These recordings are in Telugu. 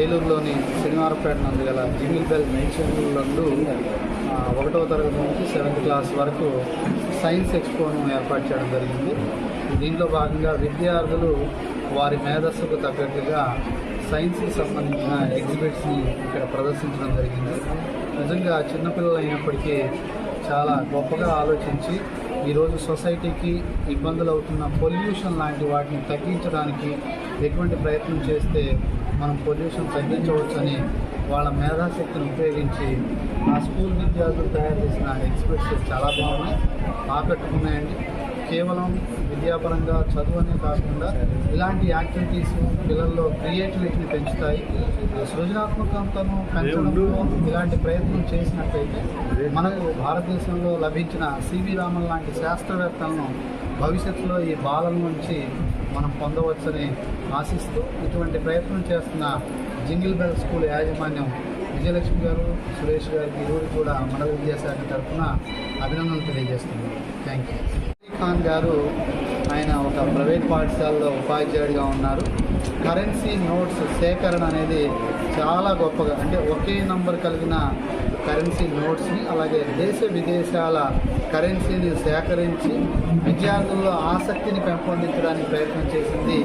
ఏలూరులోని శనివారపేట నందు గల జింగిల్ బెల్ మెన్షన్ నందు ఒకటవ తరగతి నుంచి సెవెంత్ క్లాస్ వరకు సైన్స్ ఎక్స్పోను ఏర్పాటు చేయడం జరిగింది. దీంట్లో భాగంగా విద్యార్థులు వారి మేధస్సుకు తగ్గట్టుగా సైన్స్కి సంబంధించిన ఎగ్జిబిట్స్ని ఇక్కడ ప్రదర్శించడం జరిగింది. నిజంగా చిన్నపిల్లలు అయినప్పటికీ చాలా గొప్పగా ఆలోచించి ఈరోజు సొసైటీకి ఇబ్బందులు అవుతున్న పొల్యూషన్ లాంటి వాటిని తగ్గించడానికి ఎటువంటి ప్రయత్నం చేస్తే మనం పొల్యూషన్ తగ్గించవచ్చని వాళ్ళ మేధాశక్తిని ఉపయోగించి ఆ స్కూల్ విద్యార్థులు తయారు చేసిన ఎక్స్పెక్ట్స్ చాలా బాగున్నాయి ఆకట్టుకున్నాయండి. కేవలం విద్యాపరంగా చదువు అనే కాకుండా ఇలాంటి యాక్టివిటీస్ పిల్లల్లో క్రియేటివిటీని పెంచుతాయి. సృజనాత్మకతను పెంచడంలో ఇలాంటి ప్రయత్నం చేసినట్లయితే మనకు భారతదేశంలో లభించిన సివి రామన్ లాంటి శాస్త్రవేత్తలను భవిష్యత్తులో ఈ బాలల నుంచి మనం పొందవచ్చని ఆశిస్తూ ఇటువంటి ప్రయత్నం చేస్తున్న జింగిల్ బెల్ స్కూల్ యాజమాన్యం విజయలక్ష్మి గారు సురేష్ గారికి ఇరువురు కూడా మండల విద్యాశాఖ తరఫున అభినందనలు తెలియజేస్తున్నాం. థ్యాంక్ యూ ఖాన్ గారు ఆయన ఒక ప్రైవేట్ పాఠశాలలో ఉపాధ్యాయుడిగా ఉన్నారు. కరెన్సీ నోట్స్ సేకరణ అనేది చాలా గొప్పగా అంటే ఒకే నంబర్ కలిగిన కరెన్సీ నోట్స్ని అలాగే దేశ విదేశాల కరెన్సీని సేకరించి విద్యార్థుల్లో ఆసక్తిని పెంపొందించడానికి ప్రయత్నం చేసింది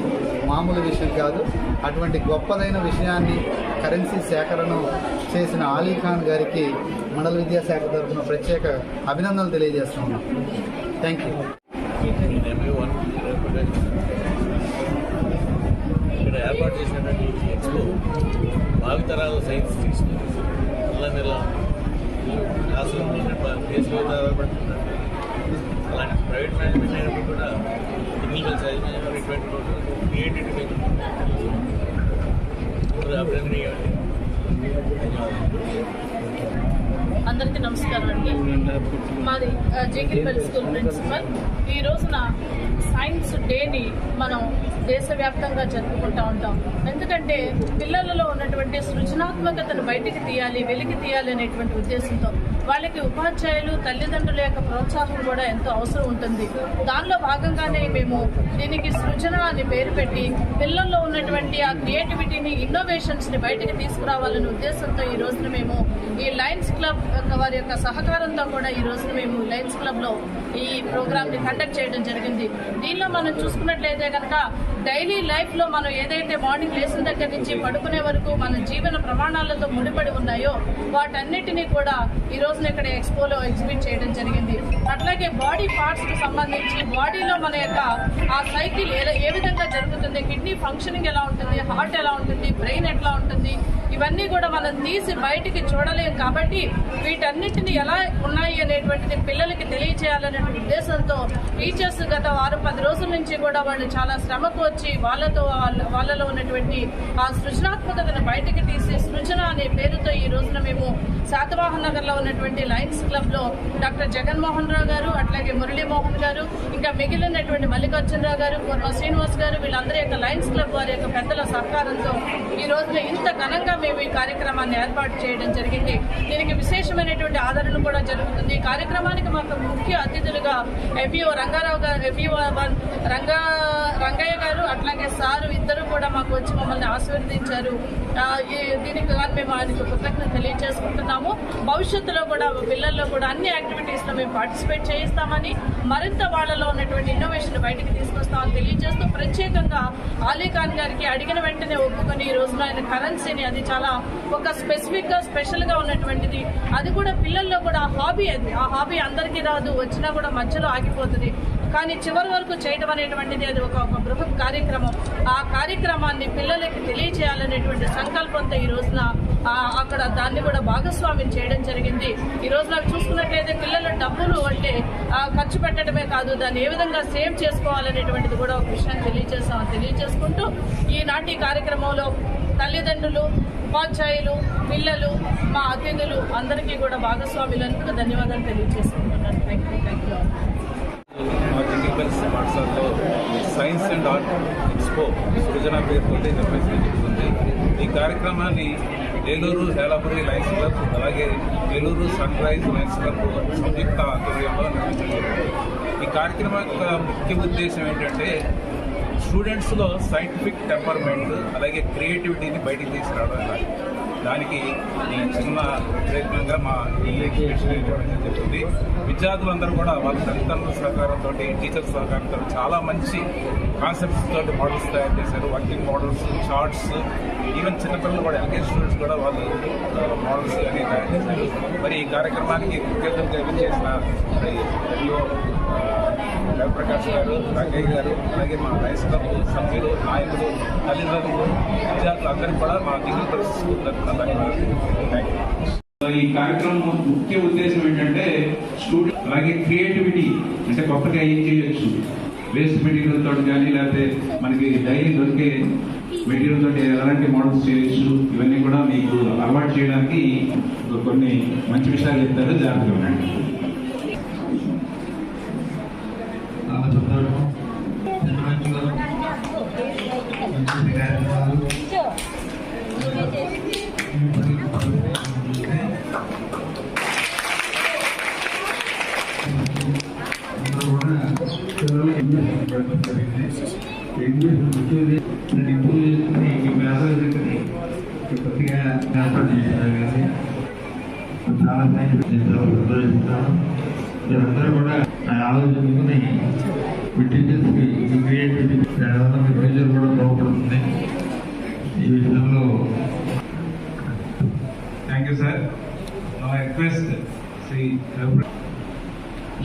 మామూలు విషయం కాదు. అటువంటి గొప్పదైన విషయాన్ని కరెన్సీ సేకరణ చేసిన ఆలీ ఖాన్ గారికి మండల విద్యాశాఖ తరఫున ప్రత్యేక అభినందనలు తెలియజేస్తున్నాం థ్యాంక్ యూ ఇక్కడ ఏర్పాటు చేసినటువంటి ఎక్స్పో భావితరాల సైన్స్ నెల నెల క్లాసులో కేసు మీద అలాంటి ప్రైవేట్ మేనేజ్మెంట్ అయినప్పుడు కూడా టెక్నికల్ సైజ్ మేనేజ్మెంట్ క్రియేటివిటీ అభినందనీయమండి అందరికీ నమస్కారం అండి. మాది జేకేపల్లి స్కూల్ ప్రిన్సిపల్. ఈ రోజున సైన్స్ డేని మనం దేశవ్యాప్తంగా జరుపుకుంటూ ఉంటాం. ఎందుకంటే పిల్లలలో ఉన్నటువంటి సృజనాత్మకతను బయటికి తీయాలి వెలికి తీయాలి అనేటువంటి ఉద్దేశంతో వాళ్ళకి ఉపాధ్యాయులు తల్లిదండ్రుల యొక్క ప్రోత్సాహం కూడా ఎంతో అవసరం ఉంటుంది. దానిలో భాగంగానే మేము దీనికి సృజన అని పేరు పెట్టి పిల్లల్లో ఉన్నటువంటి ఆ క్రియేటివిటీని ఇన్నోవేషన్స్ని బయటికి తీసుకురావాలనే ఉద్దేశంతో ఈ రోజున మేము ఈ లయన్స్ క్లబ్ యొక్క వారి యొక్క సహకారంతో కూడా ఈ రోజున మేము లయన్స్ క్లబ్లో ఈ ప్రోగ్రామ్ని కండక్ట్ చేయడం జరిగింది. దీనిలో మనం చూసుకున్నట్లయితే కనుక డైలీ లైఫ్లో మనం ఏదైతే మార్నింగ్ లేచిన దగ్గర నుంచి పడుకునే వరకు మన జీవన ప్రమాణాలతో ముడిపడి ఉన్నాయో వాటన్నిటినీ కూడా ఈ రోజున ఇక్కడ ఎక్స్పోలో ఎగ్జిబిట్ చేయడం జరిగింది. అట్లాగే బాడీ పార్ట్స్కి సంబంధించి బాడీలో మన యొక్క ఆ సైకిల్ ఏ- ఏ విధంగా జరుగుతుంది కిడ్నీ ఫంక్షనింగ్ ఎలా ఉంటుంది హార్ట్ ఎలా ఉంటుంది బ్రెయిన్ ఎట్లా ఉంటుంది ఇవన్నీ కూడా మనం తీసి బయటికి చూడలేం కాబట్టి వీటన్నిటిని ఎలా ఉన్నాయి అనేటువంటిది పిల్లలకి తెలియచేయాలనే ఉద్దేశంతో టీచర్స్ గత వారం పది రోజుల నుంచి కూడా వాళ్ళు చాలా శ్రమకు వచ్చి వాళ్ళతో వాళ్ళలో ఉన్నటువంటి ఆ సృజనాత్మకతను బయటికి తీసి మేము శాతవాహన్ నగర్లో ఉన్నటువంటి లయన్స్ క్లబ్లో డాక్టర్ జగన్మోహన్ రావు గారు అట్లాగే మురళీమోహన్ గారు ఇంకా మిగిలినటువంటి మల్లికార్జునరావు గారు పూర్వ శ్రీనివాస్ గారు వీళ్ళందరి యొక్క లయన్స్ క్లబ్ వారి యొక్క పెద్దల సహకారంతో ఈ రోజున ఇంత ఘనంగా మేము ఈ కార్యక్రమాన్ని ఏర్పాటు చేయడం జరిగింది. దీనికి విశేషమైనటువంటి ఆదరణ కూడా జరుగుతుంది. ఈ కార్యక్రమానికి మాకు ముఖ్య అతిథులుగా ఎఫ్ఈఓ రంగారావు గారు ఎఫ్ఈఓ రంగా రంగయ్య గారు అట్లాగే సారు ఇద్దరు కూడా మాకు వచ్చి మమ్మల్ని ఆశీర్వదించారు. దీనికి మేము ఆయనకు కృతజ్ఞత తెలియజేసుకుంటున్నాము. భవిష్యత్తులో కూడా పిల్లల్లో కూడా అన్ని యాక్టివిటీస్లో మేము పార్టిసిపేట్ చేయిస్తామని మరింత వాళ్ళలో ఉన్నటువంటి ఇన్నోవేషన్ బయటకు తీసుకొస్తామని తెలియజేస్తూ ప్రత్యేకంగా ఆలీ ఖాన్ గారికి అడిగిన వెంటనే ఒప్పుకొని ఈ రోజున ఆయన కరెన్సీని అది చాలా ఒక స్పెసిఫిక్గా స్పెషల్గా ఉన్నటువంటిది. అది కూడా పిల్లల్లో కూడా హాబీ అది ఆ హాబీ అందరికీ రాదు. వచ్చినా కూడా మధ్యలో ఆగిపోతుంది. కానీ చివరి వరకు చేయడం అనేటువంటిది అది ఒక ఒక బృహత్ కార్యక్రమం. ఆ కార్యక్రమాన్ని పిల్లలకి తెలియచేయాలనేటువంటి సంకల్పంతో ఈ రోజున అక్కడ దాన్ని కూడా భాగస్వామ్యం చేయడం జరిగింది. ఈ రోజు నాకు చూసుకున్నట్లయితే పిల్లల డబ్బులు అంటే ఖర్చు పెట్టడమే కాదు దాన్ని ఏ విధంగా సేవ్ చేసుకోవాలనేటువంటిది కూడా ఒక విషయాన్ని తెలియజేస్తామని తెలియజేసుకుంటూ ఈనాటి కార్యక్రమంలో తల్లిదండ్రులు ఉపాధ్యాయులు పిల్లలు మా అతిథులు అందరికీ కూడా భాగస్వాములందుకు ధన్యవాదాలు తెలియజేసుకుంటున్నాను. Thank you thank you Jingle Bells science and art expo Srujana పేరుతో నిర్వహించడం జరుగుతుంది. ఈ కార్యక్రమాన్ని ఏలూరు హేలాపురి లయన్స్ క్లబ్ అలాగే Eluru Sunrise Lions Club సంయుక్త ఆధ్వర్యంలో నిర్వహించడం ఈ కార్యక్రమం యొక్క ముఖ్య ఉద్దేశం ఏంటంటే స్టూడెంట్స్లో సైంటిఫిక్ టెంపర్మెంట్ అలాగే క్రియేటివిటీని బయటికి తీసుకురావడం దానికి ఈ చిన్న ప్రయత్నంగా మా ఈ ఎగ్జిబిషన్ ఇవ్వడం జరుగుతుంది. విద్యార్థులందరూ కూడా వాళ్ళ తల్లిదండ్రుల సహకారంతో టీచర్స్ సహకారంతో చాలా మంచి కాన్సెప్ట్స్ తోటి మోడల్స్ తయారు చేశారు. వర్కింగ్ మోడల్స్ చార్ట్స్ ఈవెన్ చిన్నపిల్లలు కూడా ఎల్కేజీ స్టూడెంట్స్ కూడా వాళ్ళు మోడల్స్ అన్ని తయారు చేశారు మరి ఈ కార్యక్రమానికి ముఖ్యంగా చేసిన మరి మరియు జయప్రకాష్ గారు రంగయ్య గారు అలాగే మా రైస్ క్లబ్ సభ్యులు నాయకులు తల్లిదండ్రులు విద్యార్థులు అందరికీ కూడా మా దిగులు పరిస్థితి ఈ కార్యక్రమం ముఖ్య ఉద్దేశం ఏంటంటే స్టూడెంట్ అలాగే క్రియేటివిటీ అంటే కొత్తగా ఏం చేయొచ్చు? వేస్ట్ మెటీరియల్ తోటి కానీ లేకపోతే మనకి డైలీ దొరికే మెటీరియల్ తోటి ఎలాంటి మోడల్స్ చేయొచ్చు? ఇవన్నీ కూడా మీకు అలవాటు చేయడానికి కొన్ని మంచి విషయాలు చెప్తారు. జాగ్రత్తగా ఉండండి. ఇంప్రూవ్ ఏర్పాటు చేశారు కానీ చాలా మీరందరూ కూడా ఆ ఆలోచనని మీ టీచర్స్కి మీ క్రియేటివిటీ దానివల్ల మీ ఫ్యూచర్ కూడా బాగుపడుతుంది. ఈ విషయంలో థ్యాంక్ యూ సార్ నా రిక్వెస్ట్ శ్రీ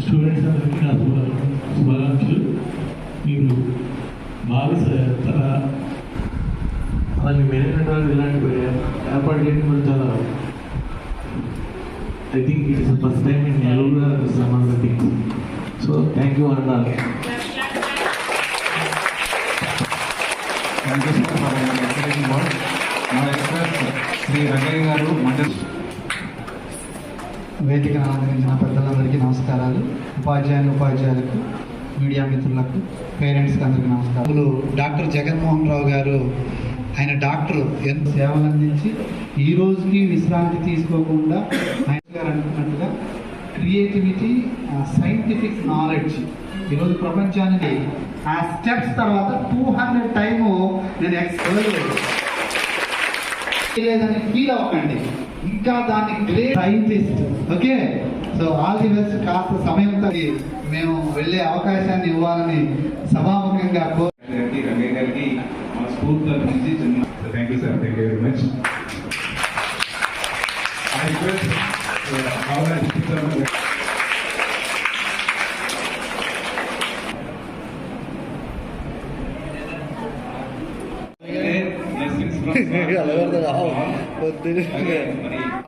స్టూడెంట్స్ అందరికీ నా శుభ- శుభాకాంక్షలు మీరు భావి తన అలాగే మేనేజ్మెంట్ వాళ్ళు ఇలాంటి ఏర్పాటు చేయడం కూడా చాలా I think it is first time in ఎలుగుగా సమాన్ థింగ్ సో థ్యాంక్ యూ అన్నారు thank you sir for encouraging word నా రిక్వెస్ట్ శ్రీ రంగయ్య గారు మండల్ వేదికను ఆదరించిన పెద్దలందరికీ నమస్కారాలు. ఉపాధ్యాయులు ఉపాధ్యాయులకు మీడియా మిత్రులకు పేరెంట్స్కి అందరికీ నమస్కారాలు. డాక్టర్ జగన్మోహన్ రావు గారు ఆయన డాక్టర్ ఎంత సేవలు అందించి ఈ రోజుకి విశ్రాంతి తీసుకోకుండా ఆయన గారు అంటున్నట్టుగా క్రియేటివిటీ సైంటిఫిక్ నాలెడ్జ్ ఈరోజు ప్రపంచానికి ఆ స్టెప్స్ తర్వాత టూ హండ్రెడ్ టైము నేను ఎక్స్ప్లోర్ లేదని ఫీల్ అవ్వకండి. ఇంకా దాన్ని great scientist okay so all the best కాస్త సమయం మేము వెళ్ళే అవకాశాన్ని ఇవ్వాలని సభాముఖంగా కోరు thank you, sir. Thank you very much. I request uh, la verdad, la